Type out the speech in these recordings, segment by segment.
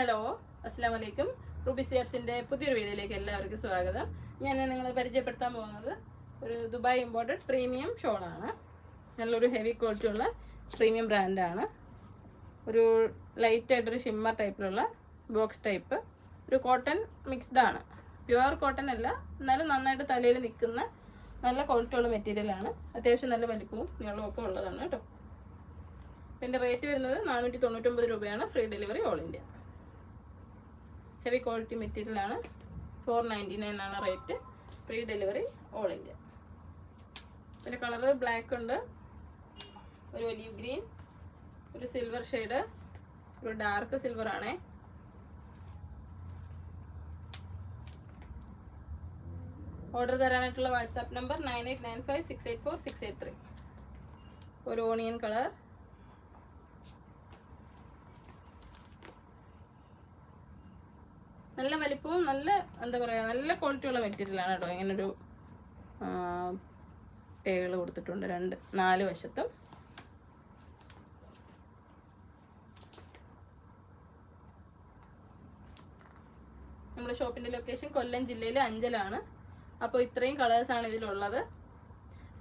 Hello അസ്സാം വലൈക്കും Ruby സിയാബ്സിന്റെ പുതിയൊരു വീഡിയോയിലേക്ക് എല്ലാവർക്കും സ്വാഗതം. ഞാൻ നിങ്ങളെ പരിചയപ്പെടുത്താൻ പോകുന്നത് ഒരു ദുബായ് ഇമ്പോർട്ടഡ് പ്രീമിയം ഷോളാണ് നല്ലൊരു ഹെവി ക്വാളിറ്റി ഉള്ള പ്രീമിയം ബ്രാൻഡാണ് ഒരു ലൈറ്റ് ആയിട്ടൊരു ഷിമ്മർ ടൈപ്പിലുള്ള ബോക്സ് ടൈപ്പ് ഒരു കോട്ടൺ മിക്സ്ഡ് ആണ്. പ്യുവർ കോട്ടൺ അല്ല എന്നാലും നന്നായിട്ട് തലയിൽ നിൽക്കുന്ന നല്ല ക്വാളിറ്റി ഉള്ള മെറ്റീരിയലാണ് അത്യാവശ്യം നല്ല വലിപ്പവും നീളവും ഒക്കെ ഉള്ളതാണ് കേട്ടോ. ഇതിന്റെ റേറ്റ് വരുന്നത് നാനൂറ്റി തൊണ്ണൂറ്റൊമ്പത് രൂപയാണ്. Free delivery all India heavy quality മെറ്റീരിയലാണ് ഫോർ നയന്റി നയൻ ആണ് rate free delivery all India പിന്നെ കളറ് ബ്ലാക്ക് ഉണ്ട്. ഒരു ഒലീവ് ഗ്രീൻ ഒരു സിൽവർ ഷെയ്ഡ് ഒരു ഡാർക്ക് സിൽവർ ആണേ. Order തരാനായിട്ടുള്ള WhatsApp number nine eight nine five six eight four six eight three ഒരു onion colour നല്ല വലിപ്പവും നല്ല എന്താ പറയുക നല്ല ക്വാളിറ്റി ഉള്ള മെറ്റീരിയലാണ് കേട്ടോ. ഇങ്ങനൊരു പേകൾ കൊടുത്തിട്ടുണ്ട്. രണ്ട് നാല് വശത്തും. നമ്മുടെ ഷോപ്പിന്റെ ലൊക്കേഷൻ കൊല്ലം ജില്ലയിലെ അഞ്ചലാണ്. അപ്പോൾ ഇത്രയും കളേഴ്സാണ് ഇതിലുള്ളത്.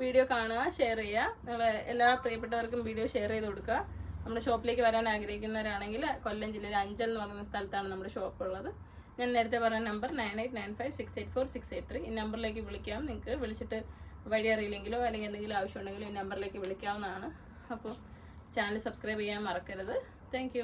വീഡിയോ കാണുക ഷെയർ ചെയ്യുക. നിങ്ങൾ എല്ലാ പ്രിയപ്പെട്ടവർക്കും വീഡിയോ ഷെയർ ചെയ്ത് കൊടുക്കുക. നമ്മുടെ ഷോപ്പിലേക്ക് വരാൻ ആഗ്രഹിക്കുന്നവരാണെങ്കിൽ കൊല്ലം ജില്ലയിലെ അഞ്ചൽ എന്ന് പറയുന്ന സ്ഥലത്താണ് നമ്മുടെ ഷോപ്പ് ഉള്ളത്. ഞാൻ നേരത്തെ പറഞ്ഞ number nine eight nine five six eight four six eight three. ഈ നമ്പറിലേക്ക് വിളിക്കാം. നിങ്ങൾക്ക് വിളിച്ചിട്ട് വഴി അറിയില്ലെങ്കിലോ അല്ലെങ്കിൽ എന്തെങ്കിലും ആവശ്യമുണ്ടെങ്കിലോ ഈ നമ്പറിലേക്ക് വിളിക്കാവുന്നതാണ്. അപ്പോൾ ചാനൽ സബ്സ്ക്രൈബ് ചെയ്യാൻ മറക്കരുത്. താങ്ക്